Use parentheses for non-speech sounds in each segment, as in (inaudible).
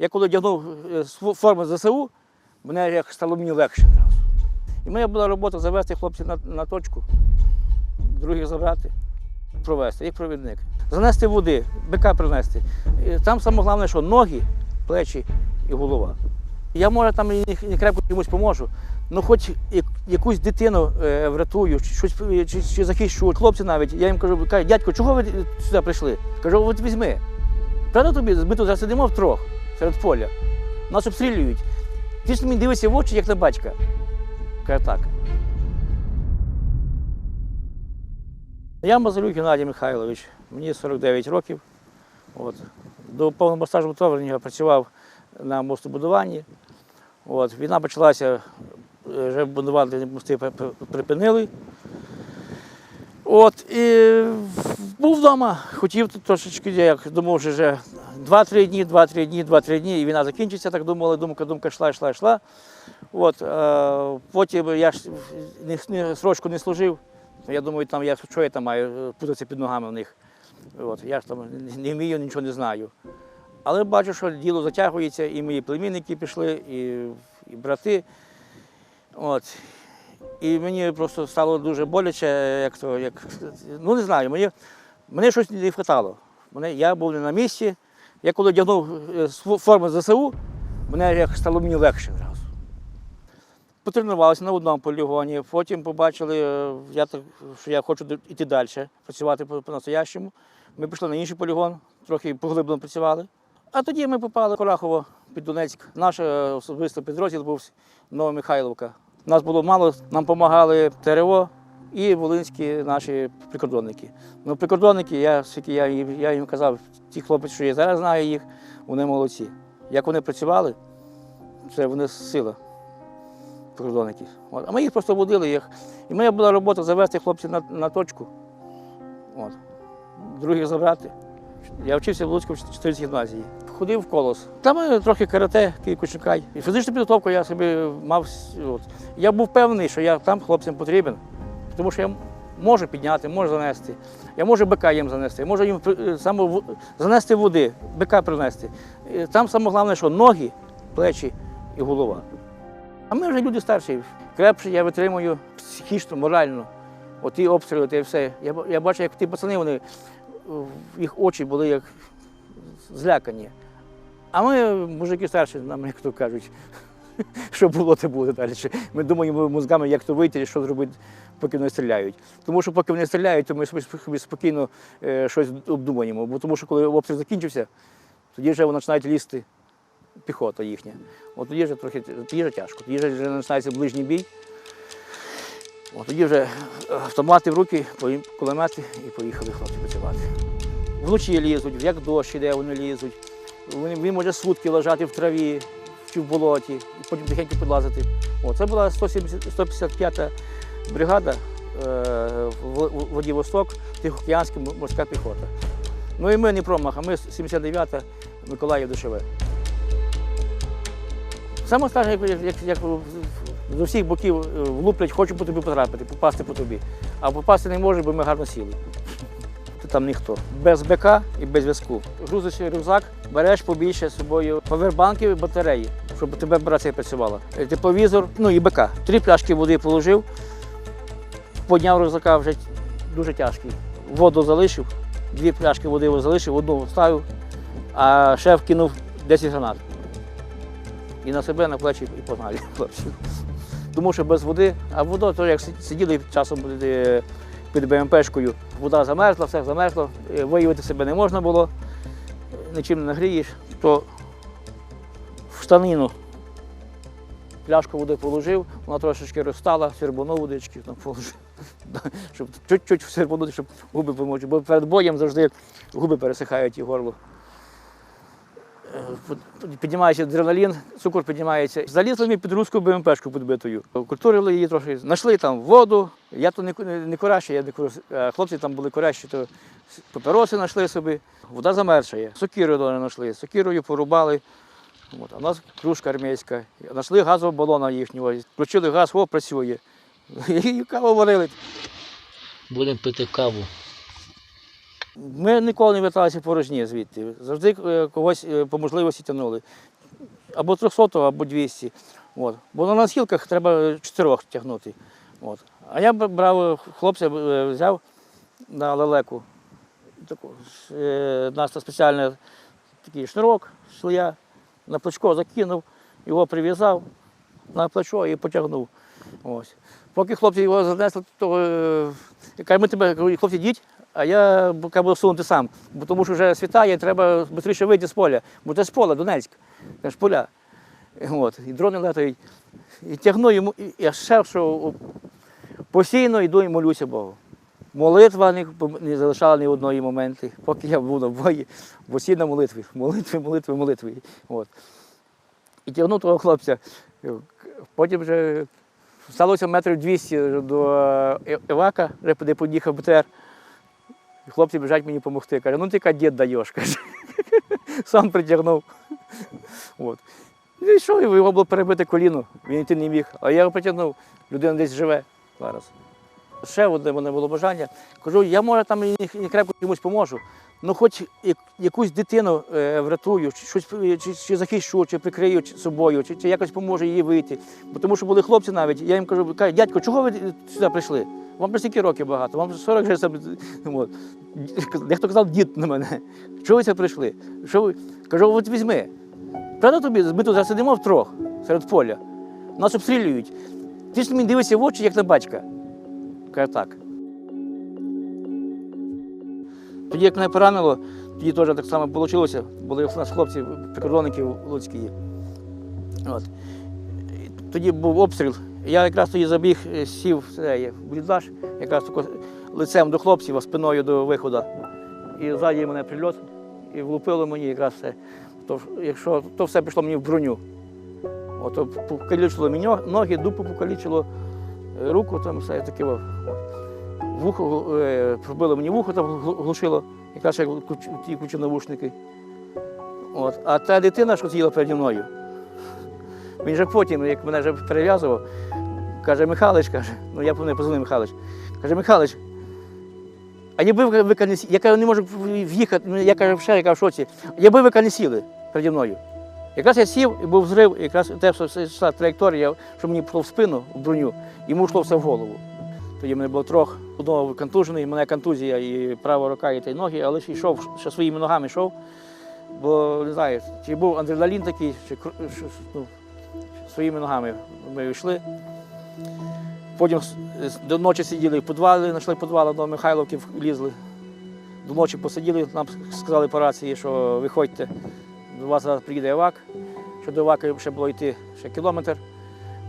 Я коли одягнув е, форму ЗСУ, мене як стало мені легше. І моя була робота завести хлопців на, на точку, других забрати, провести, як провідник. Занести води, бика принести. І Там саме головне, що ноги, плечі і голова. Я може там і не крепко комусь поможу, але хоч якусь дитину е, врятую, чи щось е, чи, чи захищу. Хлопці навіть, я їм кажу, кажуть, дядько, чого ви сюди прийшли? Кажу, от візьми. Правда тобі, ми тут зараз сидимо втрьох серед поля. Нас обстрілюють. Ж мені дивишся в очі, як на батька. Каже так. Я Мазалюк Геннадій Михайлович, мені 49 років. От. До повномасштабного вторгнення працював на мостобудуванні. От. Війна почалася, е, вже будувати мости при- при- припинили. От, і був вдома, хотів трошечки, як думав, що вже 2-3 дні, 2-3 дні, 2-3 дні, і війна закінчиться, так думали, думка, думка йшла, йшла, йшла. От, е, потім я ж не, не, срочку не служив. Я думаю, там я що я там маю е, путатися під ногами в них. От, я ж там не- вмію, нічого не знаю. Але бачу, що діло затягується, і мої племінники пішли, і, і брати. От. І мені просто стало дуже боляче, як то, як, ну не знаю, мені, мені щось не вистачало. Я був не на місці. Я коли одягнув е, форму ЗСУ, мене як стало мені легше одразу. Потренувалися на одному полігоні, потім побачили, е, я так, що я хочу йти далі, працювати по- по-настоящому. Ми пішли на інший полігон, трохи поглиблено працювали. А тоді ми попали в Корахово під Донецьк. Наш е, особистий підрозділ був Новомихайловка. Нас було мало, нам допомагали ТРО і волинські наші прикордонники. Ну, прикордонники, я, я, я їм казав, ті хлопці, що я зараз знаю їх, вони молодці. Як вони працювали, це вони сила прикордонників. От. А ми їх просто водили їх. І моя була робота завести хлопців на, на точку, от. других забрати. Я вчився в Луцьку в 14 гімназії. Ходив в колос. Там е, трохи карате, кійкучникай. І фізичну підготовку я собі мав. От. Я був певний, що я там хлопцям потрібен, тому що я можу підняти, можу занести. Я можу бика їм занести, я можу їм е, саме в- занести води, бика принести. І Там саме головне, що ноги, плечі і голова. А ми вже люди старші, крепші, я витримую психічно, морально. Оті обстріли, те все. Я, я бачу, як ті пацани, вони, їх очі були як злякані. А ми, мужики старші, нам, як то кажуть, (laughs) що було, те буде далі. Ми думаємо мозгами, як то вийти, що зробити, поки вони стріляють. Тому що поки вони стріляють, то ми спокійно е, щось обдумуємо. Бо тому що коли обстріл закінчився, тоді вже починають лізти піхота їхня. От тоді вже трохи тоді вже тяжко. Тоді вже починається ближній бій. От тоді вже автомати в руки, кулемети і поїхали хлопці працювати. Вночі лізуть, як дощ іде, вони лізуть. Вони, може сутки лежати в траві чи в болоті, і потім тихенько підлазити. О, це була 170 155-та бригада е, Владивосток, Тихоокеанська морська піхота. Ну і ми не промах, а ми 79-та Миколаїв ДШВ. Саме страшне, як, як, як, як з усіх боків е, влуплять, хочу по тобі потрапити, попасти по тобі. А попасти не може, бо ми гарно сіли. Там ніхто. Без БК і без зв'язку. Грузиш рюкзак, береш побільше з собою повербанки і батареї, щоб тебе операція працювала. Е, Тепловізор, ну і БК. Три пляшки води положив, подняв рюкзака вже дуже тяжкий. Воду залишив, дві пляшки води залишив, одну вставив, а шеф кинув 10 гранат. І на себе, на плечі і погнали (laughs) хлопці. Тому що без води, а вода, то як сиділи часом е, під БМПшкою, вода замерзла, все замерзло, е, виявити себе не можна було, нічим не нагрієш, то в штанину пляшку води положив, вона трошечки розстала, сербанув водички там положив, (laughs) щоб чуть-чуть сербанути, щоб губи помочити. Бо перед боєм завжди губи пересихають і горло. Е, Піднімається адреналін, цукор піднімається. Залізли ми під руську БМПшку підбитою. Культурили її трохи, знайшли там воду. Я то не, не курящий, я не курю. а хлопці там були курящі, то папіроси знайшли собі. Вода замерзшає. Сокіру доля знайшли. Сокірою порубали. От, а у нас кружка армійська. Знайшли газового балона їхнього. Включили газ, о, працює. (laughs) І каву варили. Будемо пити каву. Ми ніколи не верталися порожні звідти. Завжди е, когось е, по можливості тягнули. Або 300, або 200. От. Бо на носілках треба чотирьох тягнути. От. А я брав е, хлопця, взяв на лелеку. Таку, нас спеціальний такий шнурок, шлея, на плечко закинув, його прив'язав на плечо і потягнув. Ось. Поки хлопці його занесли, то я кажу, ми тебе хлопці йдіть, а я кажу, буду сунути сам. Бо тому що вже світає, треба швидше вийти з поля. Бо це з поля, Донецьк, це ж поля. От, і дрони летають. І тягну йому, і я ще що постійно йду і молюся Богу. Молитва не, не залишала ні одної моменти, поки я був на бої, постійно на молитві, молитви, молитви, молитви. От. І тягнув того хлопця. Потім вже сталося метрів 200 до е, Івака, де під'їхав БТР. І хлопці біжать мені допомогти. Каже, ну ти дід даєш. (laughs) Каже. Сам притягнув. От. І і його було перебите коліно, він йти не міг. А я його притягнув, людина десь живе зараз. Ще одне мене було бажання. Кажу, я може там і крепко комусь поможу, ну хоч якусь дитину е, врятую, щось, чи, чи захищу, чи прикрию собою, чи, чи якось поможу їй вийти. Бо тому що були хлопці навіть, я їм кажу, кажуть, дядько, чого ви сюди прийшли? Вам вже стільки років багато, вам 40 вже сам-. (laughs) Дехто казав дід на мене. Чого ви це прийшли? Що ви? Кажу, от візьми. Правда тобі, ми тут зараз сидимо втрьох серед поля. Нас обстрілюють. Ти ж мені дивишся в очі, як на батька. Каже, так. Тоді, як мене поранило, тоді теж так само вийшло. Були у нас хлопці, прикордонники луцькі. От. Тоді був обстріл. Я якраз тоді забіг, е, сів в бліндаж, якраз тако лицем до хлопців, а спиною до виходу. І ззаді мене прильот, і влупило мені якраз все. То, якщо, то все пішло мені в броню. Ото покалічило мені ноги, дупу покалічило, е, руку там все таке. о. Вухо е, пробило мені вухо, там глушило, якраз як ті кучі навушники. От. А та дитина, що сиділа переді мною, він же потім, як мене вже перев'язував, каже, Михайлович, каже, ну я не позвонив Михайлович, каже, Михайлович, а якби ви я кажу, не можу в'їхати, ну, я кажу, ще яка в шоці, якби ви не сіли переді мною. Якраз я сів і був зрив, і якраз те, що йшла траєкторія, що мені пішло в спину, в броню, йому йшло все в голову. Тоді мене було трьох, одного контужений, мене контузія і права рука, і та й ноги, але ще йшов, ще своїми ногами йшов. Бо не знаю, чи був адреналін такий, чи ну, своїми ногами ми йшли. Потім до ночі сиділи в підвалі, знайшли підвал до Михайловки, лізли. До ночі посиділи, нам сказали по рації, що виходьте, до вас зараз приїде Івак. Що до Івака ще було йти ще кілометр.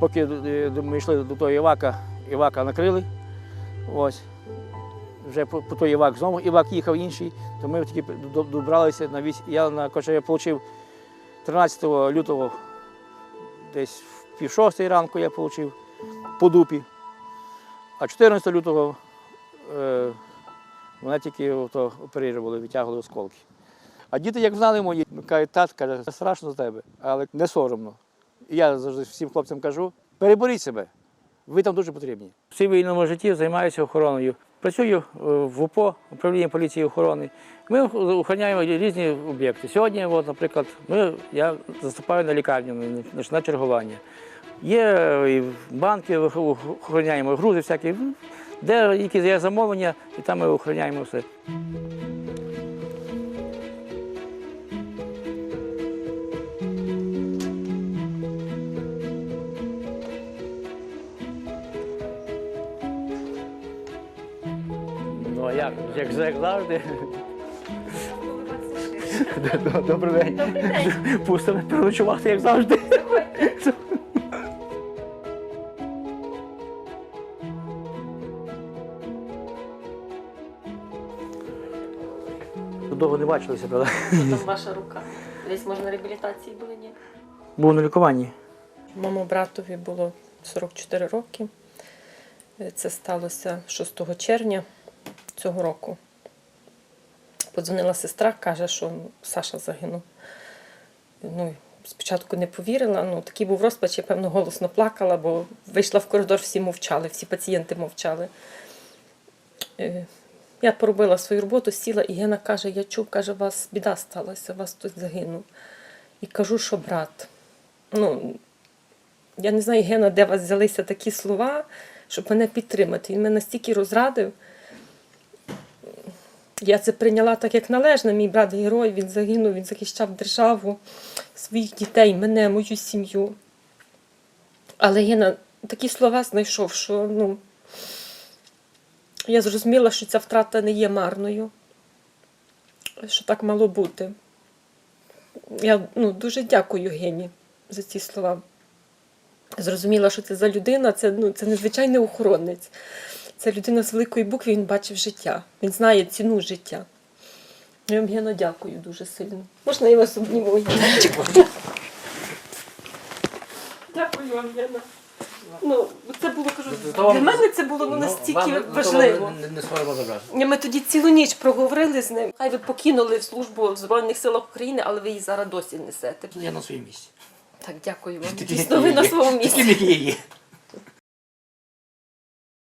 Поки е, ми йшли до того Івака, Івака накрили. Ось. Вже по, той Івак знову Івак їхав інший, то ми тільки добралися на вісь. Я на коротше, я отримав 13 лютого, десь в пів шостої ранку я отримав по дупі. А 14 лютого е, мене тільки ото оперували, витягували осколки. А діти, як знали мої, кажуть, тат, каже, страшно за тебе, але не соромно. І я завжди всім хлопцям кажу, переборіть себе, ви там дуже потрібні. В цивільному житті займаюся охороною. Працюю е, в УПО, управління поліції охорони. Ми охороняємо різні об'єкти. Сьогодні, от, наприклад, ми, я заступаю на лікарню на, чергування. Є е, і банки охороняємо, грузи всякі, де якісь є замовлення, і там ми охороняємо все. Як? Як, як завжди. Добрий день. Пустимо переночувати, як завжди. Довго не бачилися, правда? Там ваша рука. Десь може на реабілітації були, ні? Був на лікуванні. Моєму братові було 44 роки. Це сталося 6 червня цього року. Подзвонила сестра, каже, що Саша загинув. Ну, спочатку не повірила, ну такий був розпач, я певно голосно плакала, бо вийшла в коридор, всі мовчали, всі пацієнти мовчали. Е, Я поробила свою роботу, сіла, і Гена каже: Я чув, каже, у вас біда сталася, у вас хтось загинув. І кажу, що брат. Ну, я не знаю, Гена, де у вас взялися такі слова, щоб мене підтримати. Він мене настільки розрадив. Я це прийняла так, як належно. Мій брат герой, він загинув, він захищав державу, своїх дітей, мене, мою сім'ю. Але Гена такі слова знайшов, що ну, я зрозуміла, що ця втрата не є марною, що так мало бути. Я ну, дуже дякую Гені за ці слова. Зрозуміла, що це за людина, це, ну, це незвичайний охоронець. Це людина з великої букви, він бачив життя. Він знає ціну життя. Я вам Гена дякую дуже сильно. Можна я вас обніму? Дякую вам, Гена. Ну, це було кажу, для мене це було ну, настільки вам- важливо. Не, не Ми тоді цілу ніч проговорили з ним. Хай ви покинули службу в Збройних силах України, але ви її зараз досі несете. Я на своєму місці. Так, дякую вам. Дійсно, ви на своєму місці.